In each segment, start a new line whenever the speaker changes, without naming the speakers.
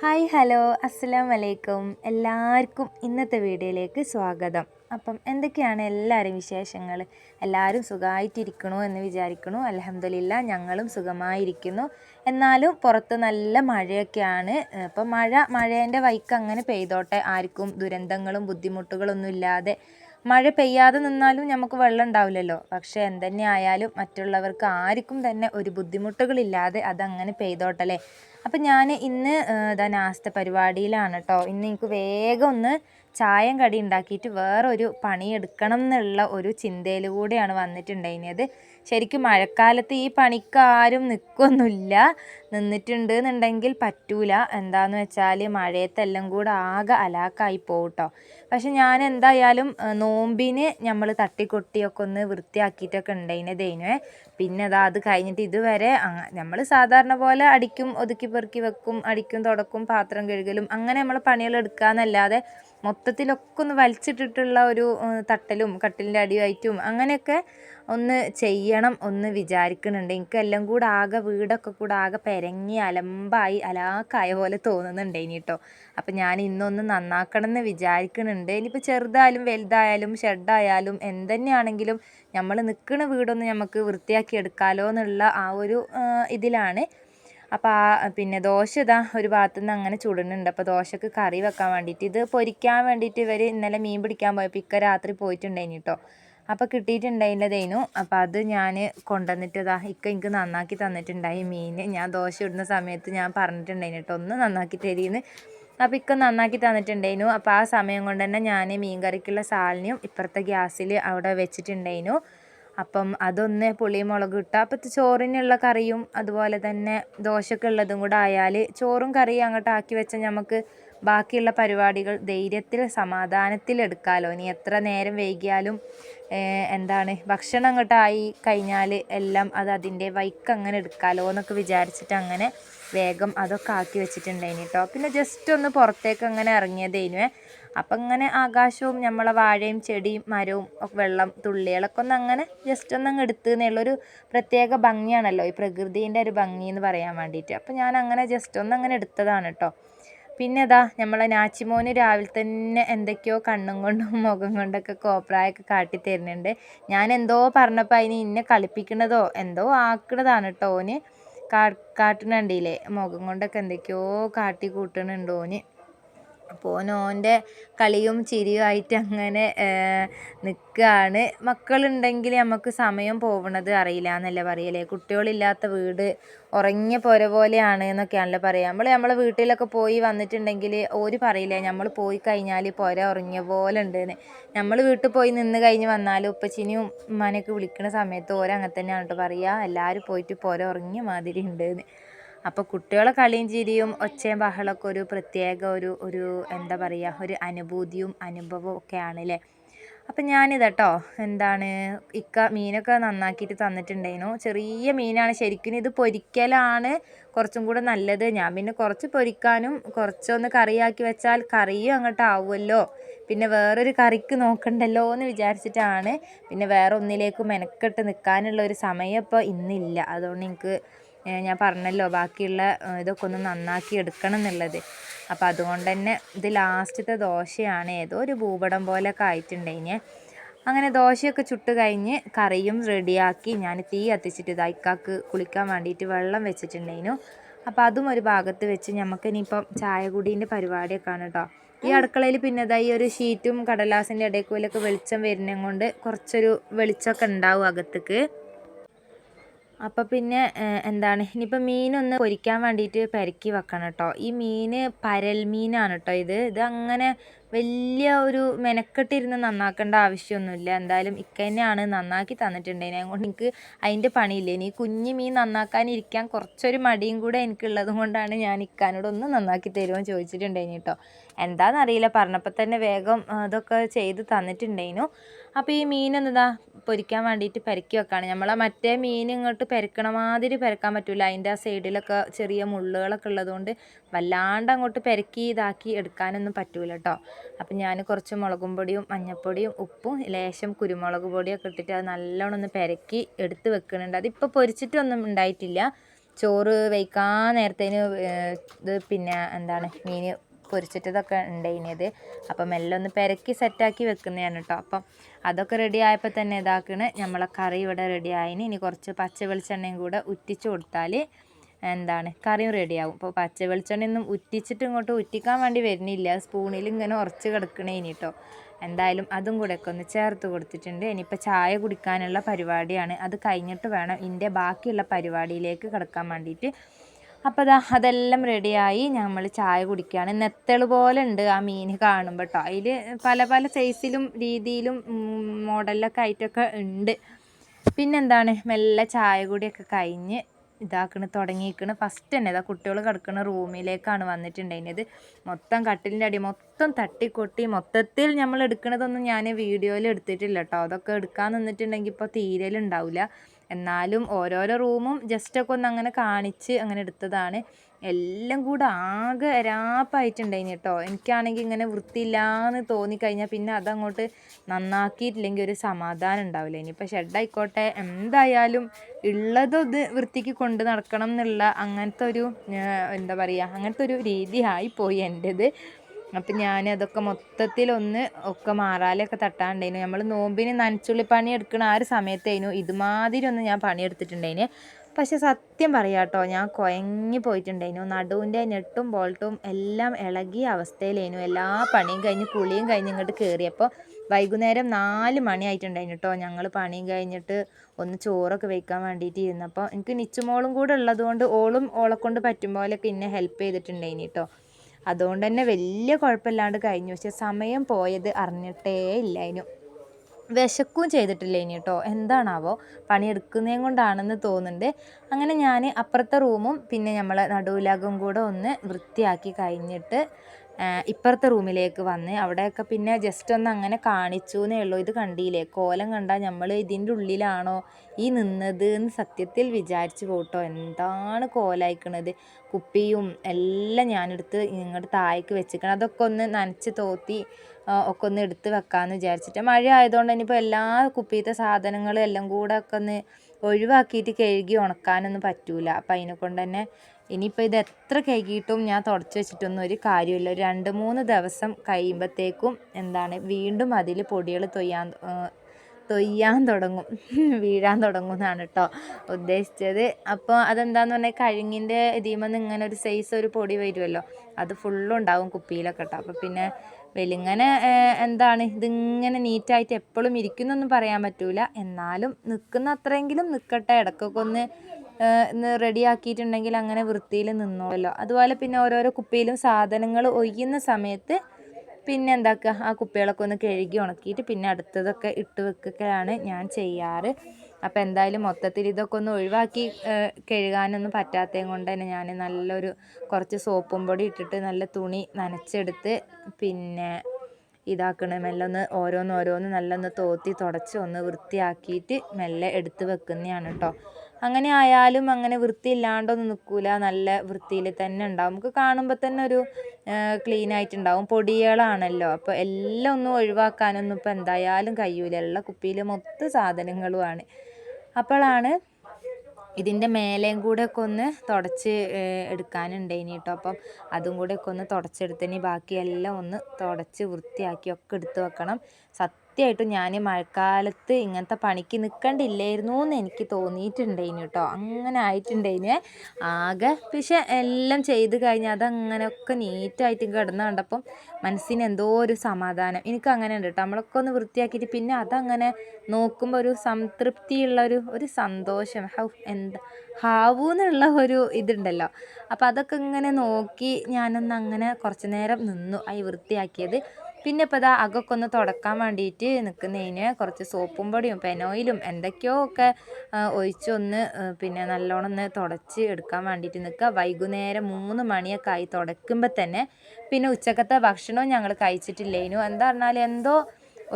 Hi hello അസ്സലാം വലൈക്കും എല്ലാവർക്കും ഇന്നത്തെ വീഡിയോയിലേക്ക് സ്വാഗതം. അപ്പം എന്തൊക്കെയാണ് എല്ലാവരും വിശേഷങ്ങൾ എല്ലാവരും സുഖമായിട്ടിരിക്കണോ എന്ന് വിചാരിക്കണു. അലഹമില്ല ഞങ്ങളും സുഖമായിരിക്കുന്നു. എന്നാലും പുറത്ത് നല്ല മഴയൊക്കെയാണ്. ഇപ്പം മഴ മഴേന്റെ വൈക്ക് അങ്ങനെ പെയ്തോട്ടെ. ആർക്കും ദുരന്തങ്ങളും ബുദ്ധിമുട്ടുകളൊന്നും ഇല്ലാതെ മഴ പെയ്യാതെ നിന്നാലും നമുക്ക് വെള്ളം ഉണ്ടാവില്ലല്ലോ. പക്ഷേ എന്തെന്നെ ആയാലും മറ്റുള്ളവർക്ക് ആർക്കും തന്നെ ഒരു ബുദ്ധിമുട്ടുകളില്ലാതെ അതങ്ങനെ പെയ്തോട്ടല്ലേ. അപ്പം ഞാൻ ഇന്ന് ഇതാ നാസ്ത പരിപാടിയിലാണ് കേട്ടോ ഇന്ന് എനിക്ക് വേഗം ഒന്ന് ചായം കടി ഉണ്ടാക്കിയിട്ട് വേറൊരു പണിയെടുക്കണം എന്നുള്ള ഒരു ചിന്തയിൽ കൂടെയാണ് വന്നിട്ടുണ്ടായിരുന്നത്. ശരിക്കും മഴക്കാലത്ത് ഈ പണിക്ക് ആരും നിൽക്കൊന്നുമില്ല നിന്നിട്ടുണ്ട് എന്നുണ്ടെങ്കിൽ പറ്റൂല. എന്താന്ന് വെച്ചാൽ മഴയത്തെല്ലാം കൂടെ ആകെ അലാക്കായി പോകട്ടോ കേട്ടോ പക്ഷെ ഞാൻ എന്തായാലും നോമ്പിന് നമ്മൾ തട്ടിക്കൊട്ടിയൊക്കെ ഒന്ന് വൃത്തിയാക്കിയിട്ടൊക്കെ ഉണ്ടായിരുന്നതേനുവേ പിന്നെ അതാ അത് കഴിഞ്ഞിട്ട് ഇതുവരെ നമ്മൾ സാധാരണ പോലെ അടിക്കും ഒതുക്കി പെറുക്കി വെക്കും അടിക്കും തുടക്കും പാത്രം കഴുകലും അങ്ങനെ നമ്മൾ പണികൾ എടുക്കാന്നല്ലാതെ മൊത്തത്തിലൊക്കെ ഒന്ന് വലിച്ചിട്ടിട്ടുള്ള ഒരു തട്ടലും കട്ടിലിന്റെ അടിയായിട്ടും അങ്ങനെയൊക്കെ ഒന്ന് ചെയ്യണം ഒന്ന് വിചാരിക്കുന്നുണ്ട്. എനിക്കെല്ലാം കൂടെ ആകെ വീടൊക്കെ കൂടെ ആകെ പെരങ്ങി അലമ്പായി അലാക്കായ പോലെ തോന്നുന്നുണ്ട് ഇനി കേട്ടോ അപ്പം ഞാൻ ഇന്നൊന്ന് നന്നാക്കണം എന്ന് വിചാരിക്കുന്നുണ്ട്. ഇനിയിപ്പോൾ ചെറുതായാലും വലുതായാലും ഷെഡായാലും എന്തുതന്നെയാണെങ്കിലും നമ്മൾ നിൽക്കുന്ന വീടൊന്ന് നമുക്ക് വൃത്തിയാക്കി എടുക്കാമല്ലോ എന്നുള്ള ആ ഒരു ഇതിലാണ്. അപ്പോൾ ആ പിന്നെ ദോശ ഇതാ ഒരു ഭാഗത്തു നിന്ന് അങ്ങനെ ചുടുന്നുണ്ട്. അപ്പോൾ ദോശക്ക് കറി വെക്കാൻ വേണ്ടിയിട്ട് ഇത് പൊരിക്കാൻ വേണ്ടിയിട്ട് ഇവർ ഇന്നലെ മീൻ പിടിക്കാൻ പോയപ്പോൾ ഇക്ക രാത്രി പോയിട്ടുണ്ടായിരുന്നു കേട്ടോ അപ്പോൾ കിട്ടിയിട്ടുണ്ടായില്ലതേനു അപ്പോൾ അത് ഞാൻ കൊണ്ടുവന്നിട്ടതാ ഇക്ക എനിക്ക് നന്നാക്കി തന്നിട്ടുണ്ടായി മീൻ ഞാൻ ദോശ ഇടുന്ന സമയത്ത് ഞാൻ പറഞ്ഞിട്ടുണ്ടായിന് കേട്ടോ ഒന്ന് നന്നാക്കി തരീന്ന്. അപ്പോൾ ഇക്ക നന്നാക്കി തന്നിട്ടുണ്ടായിരുന്നു. അപ്പോൾ ആ സമയം കൊണ്ട് തന്നെ ഞാൻ മീൻ കറിക്കുള്ള സാലിനും ഇപ്പുറത്തെ ഗ്യാസിൽ അവിടെ വെച്ചിട്ടുണ്ടായിരുന്നു. അപ്പം അതൊന്ന് പുളിയും മുളകും ഇട്ടാൽ അപ്പം ചോറിനുള്ള കറിയും അതുപോലെ തന്നെ ദോശയ്ക്ക് ഉള്ളതും കൂടെ ആയാൽ ചോറും കറിയും അങ്ങോട്ട് ആക്കി വെച്ചാൽ നമുക്ക് ബാക്കിയുള്ള പരിപാടികൾ ധൈര്യത്തിൽ സമാധാനത്തിൽ എടുക്കാമല്ലോ ഇനി എത്ര നേരം വൈകിയാലും എന്താണ് ഭക്ഷണം അങ്ങോട്ടായി കഴിഞ്ഞാൽ എല്ലാം അത് അതിന്റെ വൈക്ക് അങ്ങനെ എടുക്കാമല്ലോ എന്നൊക്കെ വിചാരിച്ചിട്ട് അങ്ങനെ വേഗം അതൊക്കെ ആക്കി വെച്ചിട്ടുണ്ടായിന് കേട്ടോ പിന്നെ ജസ്റ്റ് ഒന്ന് പുറത്തേക്ക് അങ്ങനെ ഇറങ്ങിയതേനുവേ അപ്പം ഇങ്ങനെ ആകാശവും നമ്മളെ വാഴയും ചെടിയും മരവും ഒക്കെ വെള്ളം തുള്ളികളൊക്കെ ഒന്ന് അങ്ങനെ ജസ്റ്റ് ഒന്ന് അങ്ങ് എടുത്ത് എന്നുള്ളൊരു പ്രത്യേക ഭംഗിയാണല്ലോ. ഈ പ്രകൃതിന്റെ ഒരു ഭംഗി എന്ന് പറയാൻ വേണ്ടിയിട്ട് അപ്പം ഞാൻ അങ്ങനെ ജസ്റ്റ് ഒന്ന് അങ്ങനെ എടുത്തതാണ് കേട്ടോ പിന്നെ അതാ നമ്മളെ നാച്ചിമോന് രാവിലെ തന്നെ എന്തൊക്കെയോ കണ്ണും കൊണ്ടും മുഖം കൊണ്ടൊക്കെ കോപ്രായൊക്കെ കാട്ടി തരുന്നുണ്ട്. ഞാൻ എന്തോ പറഞ്ഞപ്പോൾ അതിന് ഇന്നെ കളിപ്പിക്കണതോ എന്തോ ആക്കണതാണ് കേട്ടോ ഓന്. കാ കാട്ടുന്നുണ്ടില്ലേ മുഖം കൊണ്ടൊക്കെ എന്തൊക്കെയോ കാട്ടി കൂട്ടണുണ്ട് ഓന്. അപ്പോൾ നോന്റെ കളിയും ചിരിയും ആയിട്ട് അങ്ങനെ നിൽക്കുകയാണ് മക്കളുണ്ടെങ്കിൽ നമുക്ക് സമയം പോകുന്നത് അറിയില്ല എന്നല്ലേ പറയലേ? കുട്ടികളില്ലാത്ത വീട് ഉറങ്ങിയ പോര പോലെയാണ് എന്നൊക്കെയാണല്ലോ പറയുക നമ്മൾ നമ്മളെ വീട്ടിലൊക്കെ പോയി വന്നിട്ടുണ്ടെങ്കിൽ ഓര് പറയില്ലേ നമ്മൾ പോയി കഴിഞ്ഞാൽ പുര ഉറങ്ങിയ പോലെ ഉണ്ടെന്ന്. നമ്മൾ വീട്ടിൽ പോയി നിന്ന് കഴിഞ്ഞ് വന്നാൽ ഉപ്പച്ചിനും ഉമ്മാനെയൊക്കെ വിളിക്കുന്ന സമയത്ത് ഓരോ അങ്ങനെ തന്നെയാണ് കേട്ടോ പറയുക എല്ലാവരും പോയിട്ട് പുര ഉറങ്ങിയ മാതിരി ഉണ്ടെന്ന്. അപ്പോൾ കുട്ടികളെ കളിയും ചിരിയും ഒച്ചയും ബഹളമൊക്കെ ഒരു പ്രത്യേക ഒരു ഒരു എന്താ പറയുക ഒരു അനുഭൂതിയും അനുഭവവും ഒക്കെ ആണല്ലേ അപ്പം ഞാനിതട്ടോ എന്താണ് ഇക്ക മീനൊക്കെ നന്നാക്കിയിട്ട് തന്നിട്ടുണ്ടായിരുന്നു. ചെറിയ മീനാണ് ശരിക്കും ഇത് പൊരിക്കലാണ് കുറച്ചും കൂടെ നല്ലത്. ഞാൻ പിന്നെ കുറച്ച് പൊരിക്കാനും കുറച്ചൊന്ന് കറിയാക്കി വെച്ചാൽ കറിയും അങ്ങോട്ട് ആവുമല്ലോ. പിന്നെ വേറൊരു കറിക്ക് നോക്കണ്ടല്ലോ എന്ന് വിചാരിച്ചിട്ടാണ്. പിന്നെ വേറെ ഒന്നിലേക്ക് മെനക്കെട്ട് നിൽക്കാനുള്ള ഒരു സമയം ഇപ്പോൾ ഇന്നില്ല. അതുകൊണ്ട് എനിക്ക് ഞാൻ പറഞ്ഞല്ലോ ബാക്കിയുള്ള ഇതൊക്കെ ഒന്ന് നന്നാക്കി എടുക്കണം എന്നുള്ളത്. അപ്പോൾ അതുകൊണ്ട് തന്നെ ഇത് ലാസ്റ്റത്തെ ദോശയാണ്. ഏതോ ഒരു ഭൂപടം പോലെയൊക്കെ ആയിട്ടുണ്ടായിന്. അങ്ങനെ ദോശയൊക്കെ ചുട്ട് കഴിഞ്ഞ് കറിയും റെഡിയാക്കി ഞാൻ തീ കത്തിച്ചിട്ട് ഇതായിക്കാക്ക് കുളിക്കാൻ വേണ്ടിയിട്ട് വെള്ളം വെച്ചിട്ടുണ്ടായിരുന്നു അപ്പോൾ അതും ഒരു ഭാഗത്ത് വെച്ച് നമുക്ക് ഇനിയിപ്പം ചായ കുടീന്റെ പരിപാടിയൊക്കെയാണ് കേട്ടോ ഈ അടുക്കളയിൽ പിന്നെ ഇതാ ഈ ഒരു ഷീറ്റും കടലാസിന്റെ ഇടയ്ക്കൂലൊക്കെ വെളിച്ചം വരുന്നത് കൊണ്ട് കുറച്ചൊരു വെളിച്ചമൊക്കെ ഉണ്ടാവും അകത്തേക്ക്. അപ്പോൾ പിന്നെ എന്താണ്? ഇനിയിപ്പോൾ മീനൊന്ന് പൊരിക്കാൻ വേണ്ടിയിട്ട് പെരക്കി വെക്കണം കേട്ടോ. ഈ മീൻ പരൽ മീനാണ് കേട്ടോ ഇത്. ഇത് അങ്ങനെ വലിയ ഒരു മെനക്കെട്ടിരുന്ന് നന്നാക്കേണ്ട ആവശ്യമൊന്നുമില്ല എന്തായാലും ഇക്ക തന്നെയാണ് നന്നാക്കി തന്നിട്ടുണ്ടായിന് അതുകൊണ്ട് എനിക്ക് അതിന്റെ പണിയില്ല? ഇനി കുഞ്ഞു മീൻ നന്നാക്കാനിരിക്കാൻ കുറച്ചൊരു മടിയും കൂടെ എനിക്കുള്ളത് കൊണ്ടാണ് ഞാൻ ഇക്കാനോട് ഒന്ന് നന്നാക്കി തരുമോ ചോദിച്ചിട്ടുണ്ടായിന് കേട്ടോ. എന്താണെന്നറിയില്ല പറഞ്ഞപ്പോൾ തന്നെ വേഗം അതൊക്കെ ചെയ്ത് തന്നിട്ടുണ്ടായിരുന്നു അപ്പോൾ ഈ മീൻ എന്താ പൊരിക്കാൻ വേണ്ടിയിട്ട് പെരക്കി വെക്കുകയാണ് നമ്മളെ മറ്റേ മീൻ ഇങ്ങോട്ട് പെരക്കണ മാതിരി പെരക്കാൻ പറ്റില്ല അതിന്റെ ആ സൈഡിലൊക്കെ ചെറിയ മുള്ളുകളൊക്കെ ഉള്ളതുകൊണ്ട് വല്ലാണ്ട് അങ്ങോട്ട് പെരക്കി ഇതാക്കി എടുക്കാനൊന്നും പറ്റൂല കേട്ടോ അപ്പം ഞാൻ കുറച്ച് മുളകും പൊടിയും മഞ്ഞൾപ്പൊടിയും ഉപ്പും ലേശം കുരുമുളക് പൊടിയൊക്കെ ഇട്ടിട്ട് അത് നല്ലോണം ഒന്ന് പെരക്കി എടുത്ത് വെക്കുന്നുണ്ട്. അതിപ്പോൾ പൊരിച്ചിട്ടൊന്നും ഉണ്ടായിട്ടില്ല. ചോറ് വയ്ക്കാൻ നേരത്തേന് ഇത് പിന്നെ എന്താണ് മീൻ പൊരിച്ചിട്ടതൊക്കെ ഉണ്ടായിനത്. അപ്പം മെല്ലെ ഒന്ന് പെരക്കി സെറ്റാക്കി വെക്കുന്നതാണ് കേട്ടോ അപ്പം അതൊക്കെ റെഡി ആയപ്പോൾ തന്നെ ഇതാക്കണ്. നമ്മളെ കറി ഇവിടെ റെഡി ആയിന്. ഇനി കുറച്ച് പച്ച വെളിച്ചെണ്ണയും കൂടെ ഉറ്റിച്ച് കൊടുത്താൽ എന്താണ്? കറിയും റെഡിയാകും അപ്പോൾ പച്ച വെളിച്ചെണ്ണയൊന്നും ഉറ്റിച്ചിട്ട് ഇങ്ങോട്ട് ഉറ്റിക്കാൻ വേണ്ടി വരുന്നില്ല. സ്പൂണിൽ ഇങ്ങനെ ഉറച്ച് കിടക്കണേ ഇനി കേട്ടോ എന്തായാലും അതും കൂടെ ഒക്കെ ഒന്ന് ചേർത്ത് കൊടുത്തിട്ടുണ്ട്. ഇനിയിപ്പോൾ ചായ കുടിക്കാനുള്ള പരിപാടിയാണ്. അത് കഴിഞ്ഞിട്ട് വേണം. ഇതിന്റെ ബാക്കിയുള്ള പരിപാടിയിലേക്ക് കിടക്കാൻ വേണ്ടിയിട്ട് അപ്പോൾ അതാ അതെല്ലാം റെഡിയായി നമ്മൾ ചായ കുടിക്കുകയാണ് നെത്തൾ പോലെ ഉണ്ട് ആ മീൻ കാണുമ്പോൾ കേട്ടോ അതിൽ പല പല സൈസിലും രീതിയിലും മോഡലിലൊക്കെ ആയിട്ടൊക്കെ ഉണ്ട് പിന്നെന്താണ്? മെല്ലെ ചായ കൂടിയൊക്കെ കഴിഞ്ഞ് ഇതാക്കണ് തുടങ്ങിയിരിക്കണ് ഫസ്റ്റ് തന്നെ ഇതാ കുട്ടികൾ കിടക്കുന്ന റൂമിലേക്കാണ് വന്നിട്ടുണ്ടായിരുന്നത് മൊത്തം കട്ടിലിന്റെ അടി മൊത്തം തട്ടിക്കൊട്ടി മൊത്തത്തിൽ നമ്മൾ എടുക്കുന്നതൊന്നും ഞാൻ വീഡിയോയിൽ എടുത്തിട്ടില്ല കേട്ടോ അതൊക്കെ എടുക്കാൻ നിന്നിട്ടുണ്ടെങ്കിൽ ഇപ്പോൾ തീരലുണ്ടാവില്ല എന്നാലും ഓരോരോ റൂമും ജസ്റ്റ് ഒക്കെ ഒന്ന് അങ്ങനെ കാണിച്ച് അങ്ങനെ എടുത്തതാണ്. എല്ലാം കൂടെ ആകെ രാപ്പായിട്ടുണ്ടായിന് കേട്ടോ. എനിക്കാണെങ്കിൽ ഇങ്ങനെ വൃത്തിയില്ലാന്ന് തോന്നിക്കഴിഞ്ഞാൽ പിന്നെ അതങ്ങോട്ട് നന്നാക്കിയിട്ടില്ലെങ്കിൽ ഒരു സമാധാനം ഉണ്ടാവില്ല. ഇനിയിപ്പോൾ ഷെഡായിക്കോട്ടെ. എന്തായാലും ഉള്ളതൊന്ന് വൃത്തിക്ക് കൊണ്ട് നടക്കണം എന്നുള്ള അങ്ങനത്തെ ഒരു എന്താ പറയുക അങ്ങനത്തെ ഒരു രീതി പോയി എന്റെത്. അപ്പം ഞാൻ അതൊക്കെ മൊത്തത്തിലൊന്ന് ഒക്കെ മാറാലൊക്കെ തട്ടാണ്ടേനു നമ്മൾ നോമ്പിന് നനച്ചുള്ളി പണി എടുക്കുന്ന ആ ഒരു സമയത്തായിരുന്നു ഇതുമാതിരി ഒന്ന് ഞാൻ പണിയെടുത്തിട്ടുണ്ടായിന്. പക്ഷെ സത്യം പറയാം കേട്ടോ ഞാൻ കുഴങ്ങി പോയിട്ടുണ്ടായിരുന്നു നടുവിന്റെ നെട്ടും ബോൾട്ടും എല്ലാം ഇളകിയ അവസ്ഥയിലായിരുന്നു എല്ലാ പണിയും കഴിഞ്ഞ് കുളിയും കഴിഞ്ഞ് ഇങ്ങോട്ട് കയറിയപ്പോൾ വൈകുന്നേരം നാല് മണിയായിട്ടുണ്ടായിരുന്നു കേട്ടോ ഞങ്ങൾ പണിയും കഴിഞ്ഞിട്ട് ഒന്ന് ചോറൊക്കെ വെക്കാൻ വേണ്ടിയിട്ട് ഇരുന്നപ്പോൾ എനിക്ക് നിച്ചുമോളും കൂടെ ഉള്ളതുകൊണ്ട് ഓളും ഓളെ കൊണ്ട് പറ്റും പോലെയൊക്കെ എന്നെ ഹെൽപ്പ് ചെയ്തിട്ടുണ്ടായിന് കേട്ടോ അതുകൊണ്ട് തന്നെ വലിയ കുഴപ്പമില്ലാണ്ട് കഴിഞ്ഞു. പക്ഷെ സമയം പോയത് അറിഞ്ഞിട്ടേ ഇല്ലായിരുന്നു വിശക്കും ചെയ്തിട്ടില്ല ഇനി കേട്ടോ എന്താണാവോ? പണിയെടുക്കുന്നതും കൊണ്ടാണെന്ന് തോന്നുന്നുണ്ട്. അങ്ങനെ ഞാൻ അപ്പുറത്തെ റൂമും പിന്നെ നമ്മളെ നടുവിലകം കൂടെ ഒന്ന് വൃത്തിയാക്കി കഴിഞ്ഞിട്ട് ഇപ്പുറത്തെ റൂമിലേക്ക് വന്ന് അവിടെയൊക്കെ പിന്നെ ജസ്റ്റ് ഒന്ന് അങ്ങനെ കാണിച്ചു എന്നേ ഉള്ളൂ. ഇത് കണ്ടില്ലേ? കോലം കണ്ടാൽ നമ്മൾ ഇതിന്റെ ഉള്ളിലാണോ ഈ നിന്നത് എന്ന് സത്യത്തിൽ വിചാരിച്ചു പോട്ടോ. എന്താണ് കോലായിക്കണത്? കുപ്പിയും എല്ലാം ഞാനെടുത്ത് ഇങ്ങോട്ട് താഴേക്ക് വെച്ചിക്കണം അതൊക്കെ ഒന്ന് നനച്ച് തോത്തി ഒക്കെ ഒന്ന് എടുത്ത് വെക്കാമെന്ന് വിചാരിച്ചിട്ട്. മഴ ആയതുകൊണ്ട് ഇനിയിപ്പോൾ എല്ലാ കുപ്പിയിലത്തെ സാധനങ്ങളും എല്ലാം കൂടെ ഒക്കെ ഒന്ന് ഒഴിവാക്കിയിട്ട് കഴുകി ഉണക്കാനൊന്നും പറ്റൂല. അപ്പം അതിനെ കൊണ്ട് തന്നെ ഇനിയിപ്പോൾ ഇത് എത്ര കഴുകിയിട്ടും ഞാൻ തുടച്ച് വെച്ചിട്ടൊന്നും ഒരു കാര്യമില്ല. ഒരു രണ്ട് മൂന്ന് ദിവസം കഴിയുമ്പോഴത്തേക്കും എന്താണ് വീണ്ടും അതിൽ പൊടികൾ തൊയ്യാൻ തൊയ്യാൻ തുടങ്ങും. വീഴാൻ തുടങ്ങും എന്നാണ് കേട്ടോ ഉദ്ദേശിച്ചത്. അപ്പോൾ അതെന്താന്ന് പറഞ്ഞാൽ കഴുങ്ങിന്റെ ഇതിമെന്ന് ഇങ്ങനെ ഒരു സൈസ് ഒരു പൊടി വരുമല്ലോ അത് ഫുള്ളും ഉണ്ടാവും കുപ്പിയിലൊക്കെ കേട്ടോ അപ്പോൾ പിന്നെ വെലിങ്ങനെ എന്താണ് ഇതിങ്ങനെ നീറ്റായിട്ട് എപ്പോഴും ഇരിക്കുന്നൊന്നും പറയാൻ പറ്റൂല. എന്നാലും നിൽക്കുന്ന അത്രയെങ്കിലും നിൽക്കട്ടെ ഇടയ്ക്കൊക്കെ ഒന്ന് ഒന്ന് റെഡിയാക്കിയിട്ടുണ്ടെങ്കിൽ അങ്ങനെ വൃത്തിയിൽ നിന്നോളല്ലോ. അതുപോലെ പിന്നെ ഓരോരോ കുപ്പിയിലും സാധനങ്ങൾ ഒയ്യുന്ന സമയത്ത് പിന്നെ എന്താക്കുക? ആ കുപ്പികളൊക്കെ ഒന്ന് കഴുകി ഉണക്കിയിട്ട് പിന്നെ അടുത്തതൊക്കെ ഇട്ട് വെക്കുകയാണ് ഞാൻ ചെയ്യാറ്. അപ്പോൾ എന്തായാലും മൊത്തത്തിൽ ഇതൊക്കെ ഒന്ന് ഒഴിവാക്കി കഴുകാനൊന്നും പറ്റാത്തത് കൊണ്ട് തന്നെ ഞാൻ നല്ലൊരു കുറച്ച് സോപ്പും പൊടി ഇട്ടിട്ട് നല്ല തുണി നനച്ചെടുത്ത് പിന്നെ ഇതാക്കണ. മെല്ലെ ഒന്ന് ഓരോന്ന് ഓരോന്ന് നല്ലൊന്ന് തോത്തി തുടച്ച് ഒന്ന് വൃത്തിയാക്കിയിട്ട് മെല്ലെ എടുത്ത് വെക്കുന്നതാണ് കേട്ടോ അങ്ങനെ ആയാലും അങ്ങനെ വൃത്തി ഇല്ലാണ്ടൊന്നും നിൽക്കില്ല നല്ല വൃത്തിയിൽ തന്നെ ഉണ്ടാവും. നമുക്ക് കാണുമ്പോൾ തന്നെ ഒരു ക്ലീൻ ആയിട്ടുണ്ടാവും പൊടികളാണല്ലോ. അപ്പോൾ എല്ലാം ഒന്നും ഒഴിവാക്കാനൊന്നും ഇപ്പോൾ എന്തായാലും കഴിയൂല. എല്ലാ കുപ്പിയിൽ മൊത്തം സാധനങ്ങളുമാണ്. അപ്പോഴാണ് ഇതിന്റെ മേലെയും കൂടെ ഒക്കെ ഒന്ന് തുടച്ച് എടുക്കാനുണ്ട് ഇനി കേട്ടോ അപ്പം അതും കൂടെ ഒക്കെ ഒന്ന് തുടച്ചെടുത്ത് ഇനി ബാക്കിയെല്ലാം ഒന്ന് തുടച്ച് വൃത്തിയാക്കി ഒക്കെ എടുത്ത് വെക്കണം. സത്യമായിട്ടും ഞാൻ മഴക്കാലത്ത് ഇങ്ങനത്തെ പണിക്ക് നിൽക്കണ്ടില്ലായിരുന്നു എന്ന് എനിക്ക് തോന്നിയിട്ടുണ്ടായിന് കേട്ടോ അങ്ങനെ ആയിട്ടുണ്ടായിന് ആകെ പക്ഷെ എല്ലാം ചെയ്ത് കഴിഞ്ഞാൽ അതങ്ങനെയൊക്കെ നീറ്റായിട്ട് കിടന്ന് കണ്ടപ്പം മനസ്സിന് എന്തോ ഒരു സമാധാനം. എനിക്ക് അങ്ങനെ ഉണ്ട് കേട്ടോ നമ്മളൊക്കെ ഒന്ന് വൃത്തിയാക്കിയിട്ട് പിന്നെ അതങ്ങനെ നോക്കുമ്പോൾ ഒരു സംതൃപ്തിയുള്ള ഒരു ഒരു സന്തോഷം. ഹൗ എന്താ ഹാവൂ എന്നുള്ള ഒരു ഇതുണ്ടല്ലോ. അപ്പോൾ അതൊക്കെ ഇങ്ങനെ നോക്കി ഞാനൊന്ന് അങ്ങനെ കുറച്ച് നേരം നിന്നു. ആയി വൃത്തിയാക്കിയത്. പിന്നെ ഇപ്പോൾ ഇതാ അകൊക്കെ ഒന്ന് തുടക്കാൻ വേണ്ടിയിട്ട് നിൽക്കുന്നതിന് കുറച്ച് സോപ്പും പൊടിയും പെനോയിലും എന്തൊക്കെയോ ഒക്കെ ഒഴിച്ചൊന്ന് പിന്നെ നല്ലോണം ഒന്ന് തുടച്ച് എടുക്കാൻ വേണ്ടിയിട്ട് നിൽക്കുക വൈകുന്നേരം മൂന്ന് മണിയൊക്കെ ആയി തുടക്കുമ്പോൾ തന്നെ പിന്നെ ഉച്ചക്കത്തെ ഭക്ഷണവും ഞങ്ങൾ കഴിച്ചിട്ടില്ലേനു. എന്താ പറഞ്ഞാൽ എന്തോ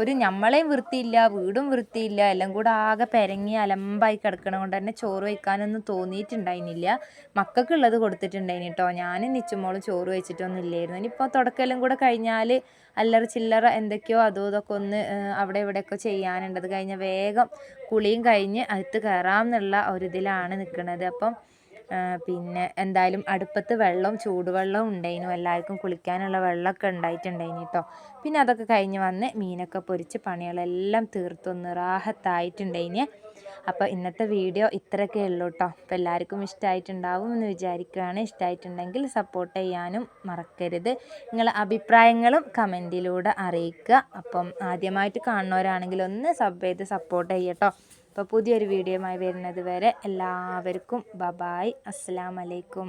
ഒരു ഞമ്മളെയും വൃത്തിയില്ല വീടും വൃത്തിയില്ല എല്ലാം കൂടെ ആകെ പെരങ്ങി അലമ്പായി കിടക്കണ കൊണ്ട് തന്നെ ചോറ് വയ്ക്കാനൊന്നും തോന്നിയിട്ടുണ്ടായിരുന്നില്ല. മക്കൾക്കുള്ളത് കൊടുത്തിട്ടുണ്ടായിന് കേട്ടോ ഞാൻ നിച്ചുമോളും ചോറ് വെച്ചിട്ടൊന്നും ഇല്ലായിരുന്നു ഇനിയിപ്പോൾ തുടക്കമെല്ലാം കൂടെ കഴിഞ്ഞാൽ അല്ലറ ചില്ലറ എന്തൊക്കെയോ അതോ ഇതൊക്കെ ഒന്ന് അവിടെ ഇവിടെയൊക്കെ ചെയ്യാനുണ്ട്. അത് കഴിഞ്ഞാൽ വേഗം കുളിയും കഴിഞ്ഞ് അകത്ത് കയറാം എന്നുള്ള ഒരിതിലാണ് നിൽക്കുന്നത് അപ്പം പിന്നെ എന്തായാലും അടുപ്പത്ത് വെള്ളം ചൂടുവെള്ളം ഉണ്ടായിരുന്നു എല്ലാവർക്കും കുളിക്കാനുള്ള വെള്ളമൊക്കെ ഉണ്ടായിട്ടുണ്ടായിന് കേട്ടോ പിന്നെ അതൊക്കെ കഴിഞ്ഞ് വന്ന് മീനൊക്കെ പൊരിച്ച് പണികളെല്ലാം തീർത്തൊന്ന് റാഹത്തായിട്ടുണ്ടായിന് അപ്പോൾ ഇന്നത്തെ വീഡിയോ ഇത്രയൊക്കെ ഉള്ളൂ കേട്ടോ അപ്പോൾ എല്ലാവർക്കും ഇഷ്ടമായിട്ടുണ്ടാവും എന്ന് വിചാരിക്കുകയാണ്. ഇഷ്ടമായിട്ടുണ്ടെങ്കിൽ സപ്പോർട്ട് ചെയ്യാനും മറക്കരുത്. നിങ്ങളെ അഭിപ്രായങ്ങളും കമന്റിലൂടെ അറിയിക്കുക. അപ്പം ആദ്യമായിട്ട് കാണുന്നവരാണെങ്കിൽ ഒന്ന് സബ് ചെയ്ത് സപ്പോർട്ട് ചെയ്യട്ടോ അപ്പോൾ പുതിയൊരു വീഡിയോയുമായി വരുന്നത് വരെ എല്ലാവർക്കും ബബായ് അസ്സാം വലൈക്കും